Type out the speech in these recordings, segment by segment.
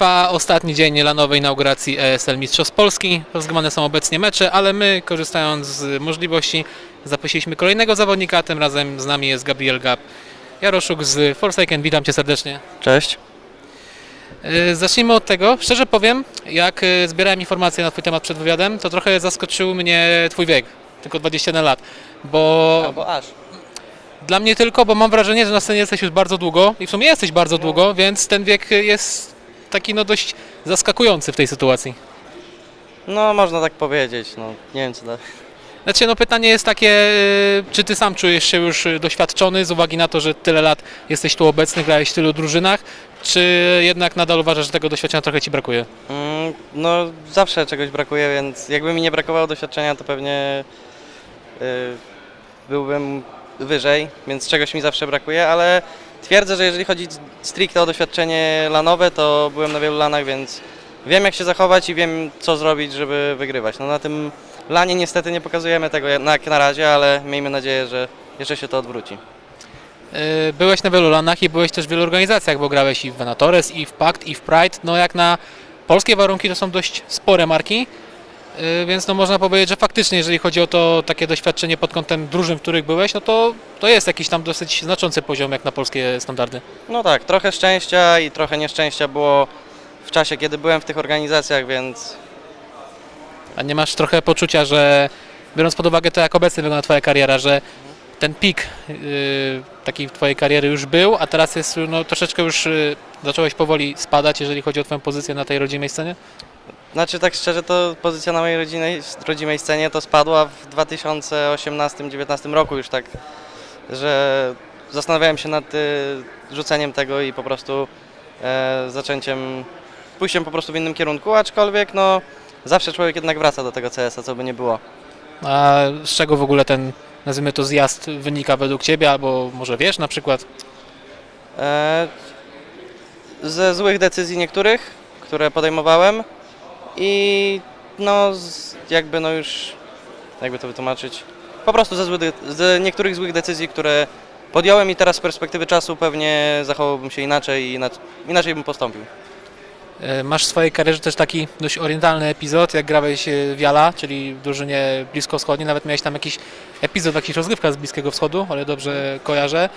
Trwa ostatni dzień lanowej inauguracji ESL Mistrzostw Polski. Rozgrywane są obecnie mecze, ale my, korzystając z możliwości, zaprosiliśmy kolejnego zawodnika. Tym razem z nami jest Gabriel Gab. Jaroszuk z Forsaken, witam Cię serdecznie. Cześć. Yy, Zacznijmy od tego. Szczerze powiem, jak yy, zbierałem informacje na Twój temat przed wywiadem, to trochę zaskoczył mnie Twój wiek. Tylko 21 lat. Bo Albo aż. dla mnie tylko, bo mam wrażenie, że na scenie jesteś już bardzo długo i w sumie jesteś bardzo długo, więc ten wiek jest taki no dość zaskakujący w tej sytuacji. No, można tak powiedzieć. No, nie wiem co da. Znaczy, no pytanie jest takie, yy, czy ty sam czujesz się już doświadczony z uwagi na to, że tyle lat jesteś tu obecny, grałeś w tylu drużynach, czy jednak nadal uważasz, że tego doświadczenia trochę ci brakuje? Mm, no, zawsze czegoś brakuje, więc jakby mi nie brakowało doświadczenia, to pewnie y, byłbym wyżej, więc czegoś mi zawsze brakuje, ale twierdzę, że jeżeli chodzi stricte o doświadczenie lanowe, to byłem na wielu lanach, więc wiem jak się zachować i wiem co zrobić, żeby wygrywać. No na tym lanie niestety nie pokazujemy tego jak na, razie, ale miejmy nadzieję, że jeszcze się to odwróci. Yy, Byłeś na wielu lanach i byłeś też w wielu organizacjach, bo grałeś i w Venatores, i w Pact, i w Pride. No jak na polskie warunki to są dość spore marki, więc no można powiedzieć, że faktycznie jeżeli chodzi o to takie doświadczenie pod kątem drużyn, w których byłeś, no to, to jest jakiś tam dosyć znaczący poziom jak na polskie standardy. No tak, trochę szczęścia i trochę nieszczęścia było w czasie, kiedy byłem w tych organizacjach, więc A nie masz trochę poczucia, że biorąc pod uwagę to, jak obecnie wygląda Twoja kariera, że ten pik yy, takiej Twojej kariery już był, a teraz jest no, troszeczkę już yy, zacząłeś powoli spadać, jeżeli chodzi o Twoją pozycję na tej rodzimej scenie? Znaczy tak szczerze to pozycja na mojej rodzimej, rodzimej scenie to spadła w 2018-2019 roku już tak, że zastanawiałem się nad y, rzuceniem tego i po prostu e, zaczęciem, pójściem po prostu w innym kierunku, aczkolwiek no zawsze człowiek jednak wraca do tego CS-a, co by nie było. A z czego w ogóle ten, nazwijmy to, zjazd wynika według Ciebie, albo może wiesz na przykład? E, ze złych decyzji niektórych, które podejmowałem i no jakby no już, jakby to wytłumaczyć, po prostu ze, zły, z niektórych złych decyzji, które podjąłem i teraz z perspektywy czasu pewnie zachowałbym się inaczej i inaczej, bym postąpił. Yy, Masz w swojej karierze też taki dość orientalny epizod, jak grałeś yy, w Jala, czyli w drużynie bliskowschodniej, nawet miałeś tam jakiś epizod, jakiś rozgrywka z Bliskiego Wschodu, ale dobrze kojarzę.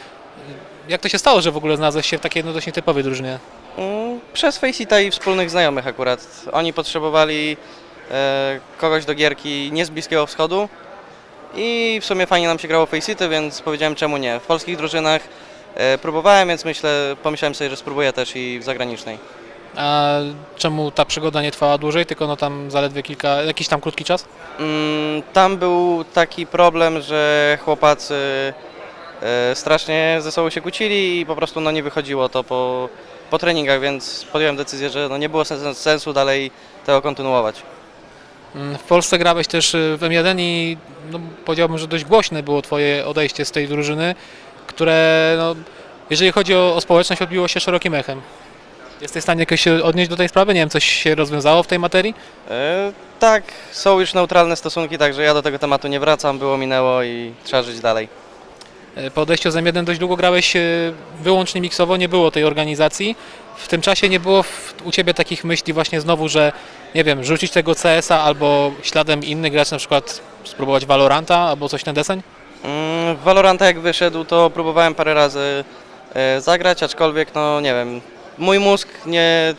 Yy, Jak to się stało, że w ogóle znalazłeś się w takiej no, dość nietypowej drużynie? Mm, Przez Faceita i wspólnych znajomych akurat. Oni potrzebowali e, kogoś do gierki nie z Bliskiego Wschodu i w sumie fajnie nam się grało Faceity, więc powiedziałem czemu nie. W polskich drużynach e, próbowałem, więc myślę, pomyślałem sobie, że spróbuję też i w zagranicznej. A czemu ta przygoda nie trwała dłużej, tylko no tam zaledwie kilka, jakiś tam krótki czas? Mm, Tam był taki problem, że chłopacy strasznie ze sobą się kłócili i po prostu no, nie wychodziło to po, po treningach, więc podjąłem decyzję, że no, nie było sens- sensu dalej tego kontynuować. Mm, W Polsce grałeś też y, w M1 i no, powiedziałbym, że dość głośne było Twoje odejście z tej drużyny, które no, jeżeli chodzi o, o społeczność odbiło się szerokim echem. Jesteś w stanie jakoś się odnieść do tej sprawy? Nie wiem, coś się rozwiązało w tej materii? E, tak, są już neutralne stosunki, także ja do tego tematu nie wracam, było, minęło i trzeba żyć dalej. Y, Po odejściu z M1 dość długo grałeś y, wyłącznie miksowo, nie było tej organizacji. W tym czasie nie było u Ciebie takich myśli właśnie znowu, że nie wiem, rzucić tego CS-a albo śladem innych graczy, na przykład spróbować Valoranta albo coś na deseń? Mm, Valoranta jak wyszedł, to próbowałem parę razy e, zagrać, aczkolwiek no nie wiem, mój mózg nie,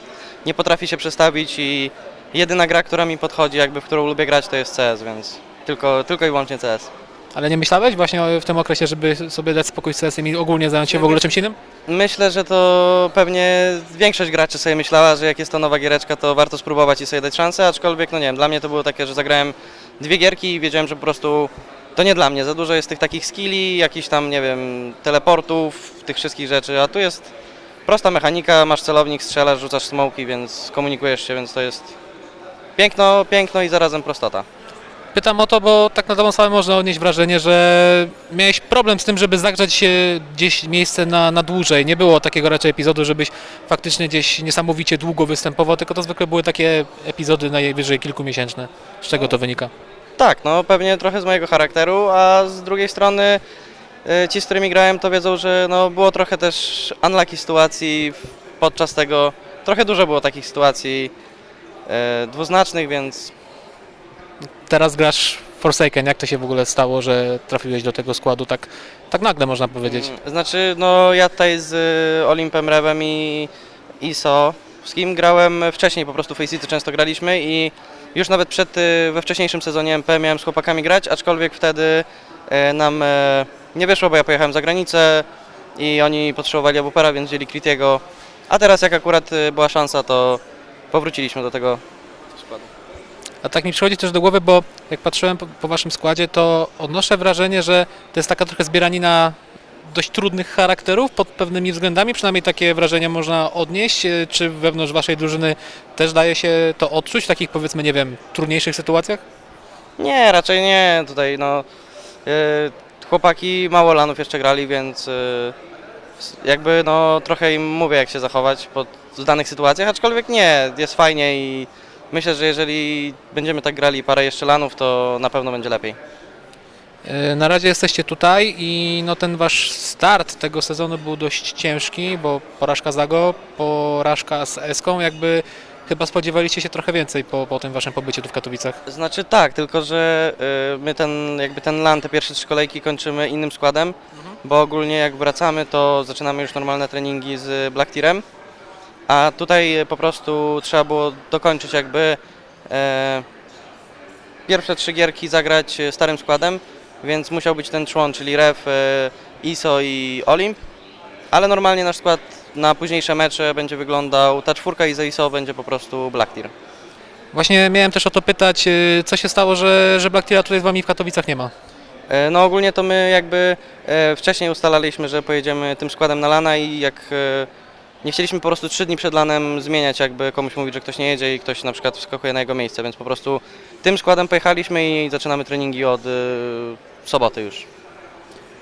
nie potrafi się przestawić i jedyna gra, która mi podchodzi, jakby w którą lubię grać, to jest CS, więc tylko, tylko i wyłącznie CS. Ale nie myślałeś właśnie w tym okresie, żeby sobie dać spokój z CS-em i ogólnie zająć się w ogóle czymś innym? Myślę, że to pewnie większość graczy sobie myślała, że jak jest to nowa giereczka, to warto spróbować i sobie dać szansę, aczkolwiek no nie wiem, dla mnie to było takie, że zagrałem dwie gierki i wiedziałem, że po prostu to nie dla mnie, za dużo jest tych takich skilli, jakichś tam, nie wiem, teleportów, tych wszystkich rzeczy, a tu jest prosta mechanika, masz celownik, strzelasz, rzucasz smoki, więc komunikujesz się, więc to jest piękno, piękno i zarazem prostota. Pytam o to, bo tak na dobrą sprawę można odnieść wrażenie, że miałeś problem z tym, żeby zagrzać się gdzieś miejsce na, na dłużej. Nie było takiego raczej epizodu, żebyś faktycznie gdzieś niesamowicie długo występował, tylko to zwykle były takie epizody najwyżej kilkumiesięczne. Z czego to wynika? Tak, no pewnie trochę z mojego charakteru, a z drugiej strony y, ci, z którymi grałem, to wiedzą, że no, było trochę też unlucky sytuacji podczas tego, trochę dużo było takich sytuacji e, dwuznacznych, więc Teraz grasz w Forsaken. Jak to się w ogóle stało, że trafiłeś do tego składu tak, tak nagle, można powiedzieć? Mm, Znaczy, no ja tutaj z y, Olimpem Rewem i ISO, z kim grałem wcześniej, po prostu Faceit często graliśmy i już nawet przed, y, we wcześniejszym sezonie MP miałem z chłopakami grać, aczkolwiek wtedy e, nam nie wyszło, bo ja pojechałem za granicę i oni potrzebowali Abupera, więc wzięli Kritiego, a teraz jak akurat y, była szansa, to powróciliśmy do tego. A tak mi przychodzi też do głowy, bo jak patrzyłem po, po waszym składzie, to odnoszę wrażenie, że to jest taka trochę zbieranina dość trudnych charakterów pod pewnymi względami, przynajmniej takie wrażenie można odnieść. E, Czy wewnątrz waszej drużyny też daje się to odczuć w takich powiedzmy, nie wiem, trudniejszych sytuacjach? Nie, raczej nie. Tutaj no y, chłopaki mało lanów jeszcze grali, więc y, s- jakby no trochę im mówię jak się zachować pod, w danych sytuacjach, aczkolwiek nie, jest fajnie i myślę, że jeżeli będziemy tak grali parę jeszcze lanów, to na pewno będzie lepiej. E, Na razie jesteście tutaj i no ten wasz start tego sezonu był dość ciężki, bo porażka z Ago, porażka z Eską, jakby chyba spodziewaliście się trochę więcej po, po tym waszym pobycie tu w Katowicach. Znaczy tak, tylko że y, my ten jakby ten lan, te pierwsze trzy kolejki kończymy innym składem, bo ogólnie jak wracamy, to zaczynamy już normalne treningi z Black Tirem, a tutaj po prostu trzeba było dokończyć jakby e, pierwsze trzy gierki zagrać e, starym składem, więc musiał być ten człon, czyli Ref, e, ISO i Olimp, ale normalnie nasz skład na późniejsze mecze będzie wyglądał, ta czwórka i z ISO będzie po prostu Black Tier. Właśnie miałem też o to pytać, e, co się stało, że, że Black Tira tutaj z wami w Katowicach nie ma? E, No ogólnie to my jakby e, wcześniej ustalaliśmy, że pojedziemy tym składem na lana i jak e, nie chcieliśmy po prostu trzy dni przed lanem zmieniać, jakby komuś mówić, że ktoś nie jedzie i ktoś na przykład wskakuje na jego miejsce, więc po prostu tym składem pojechaliśmy i zaczynamy treningi od e, soboty już.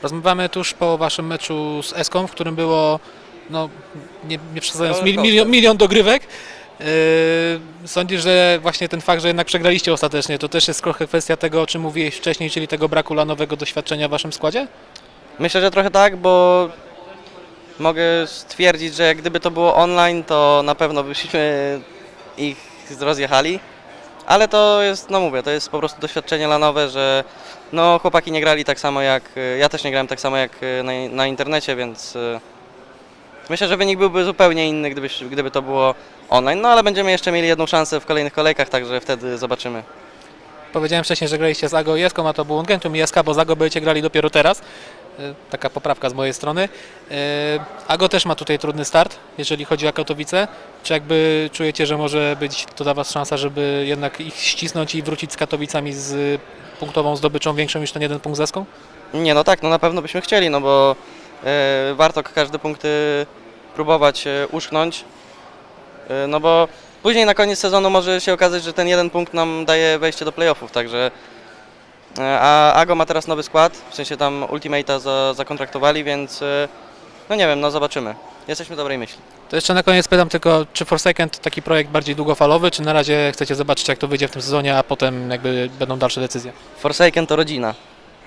Rozmawiamy tuż po waszym meczu z Eską, w którym było, no nie, nie przesadzając, mil, milion, milion dogrywek. Yy, Sądzisz, że właśnie ten fakt, że jednak przegraliście ostatecznie, to też jest trochę kwestia tego, o czym mówiłeś wcześniej, czyli tego braku lanowego doświadczenia w waszym składzie? Myślę, że trochę tak, bo mogę stwierdzić, że gdyby to było online, to na pewno byśmy ich rozjechali. Ale to jest, no mówię, to jest po prostu doświadczenie lanowe, że no chłopaki nie grali tak samo jak, ja też nie grałem tak samo jak na, na internecie, więc y, myślę, że wynik byłby zupełnie inny, gdyby, gdyby to było online. No ale będziemy jeszcze mieli jedną szansę w kolejnych kolejkach, także wtedy zobaczymy. Powiedziałem wcześniej, że graliście z Ago i Eską, a to był Ungentum i SK, bo z Ago będziecie grali dopiero teraz. Yy, Taka poprawka z mojej strony. Yy, Ago też ma tutaj trudny start, jeżeli chodzi o Katowice. Czy jakby czujecie, że może być to dla was szansa, żeby jednak ich ścisnąć i wrócić z Katowicami z punktową zdobyczą większą niż ten jeden punkt z Eską? Nie, no tak, no na pewno byśmy chcieli, no bo e, warto każde punkty próbować e, uszknąć, e, no bo później na koniec sezonu może się okazać, że ten jeden punkt nam daje wejście do playoffów, także e, a Ago ma teraz nowy skład, w sensie tam Ultimate'a za, zakontraktowali, więc e, no nie wiem, no zobaczymy. Jesteśmy dobrej myśli. To jeszcze na koniec pytam tylko, czy Forsaken to taki projekt bardziej długofalowy, czy na razie chcecie zobaczyć, jak to wyjdzie w tym sezonie, a potem jakby będą dalsze decyzje? Forsaken to rodzina.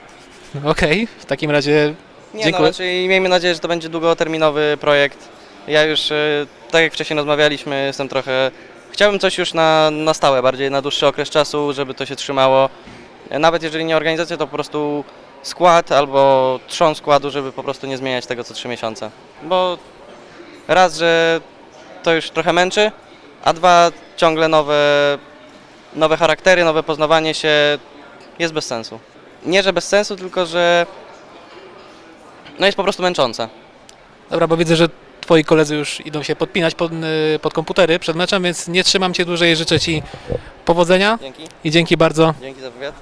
Okej, w takim razie Nie, Dziękuję. no raczej miejmy nadzieję, że to będzie długoterminowy projekt. Ja już, e, tak jak wcześniej rozmawialiśmy, jestem trochę... Chciałbym coś już na, na stałe, bardziej na dłuższy okres czasu, żeby to się trzymało. Nawet jeżeli nie organizacja, to po prostu skład albo trzon składu, żeby po prostu nie zmieniać tego co trzy miesiące. Bo raz, że to już trochę męczy, a dwa, ciągle nowe, nowe charaktery, nowe poznawanie się jest bez sensu. Nie, że bez sensu, tylko że no jest po prostu męczące. Dobra, bo widzę, że twoi koledzy już idą się podpinać pod, y, pod komputery przed meczem, więc nie trzymam cię dłużej. Życzę ci powodzenia Dzięki. i dzięki bardzo. Dzięki za wywiad.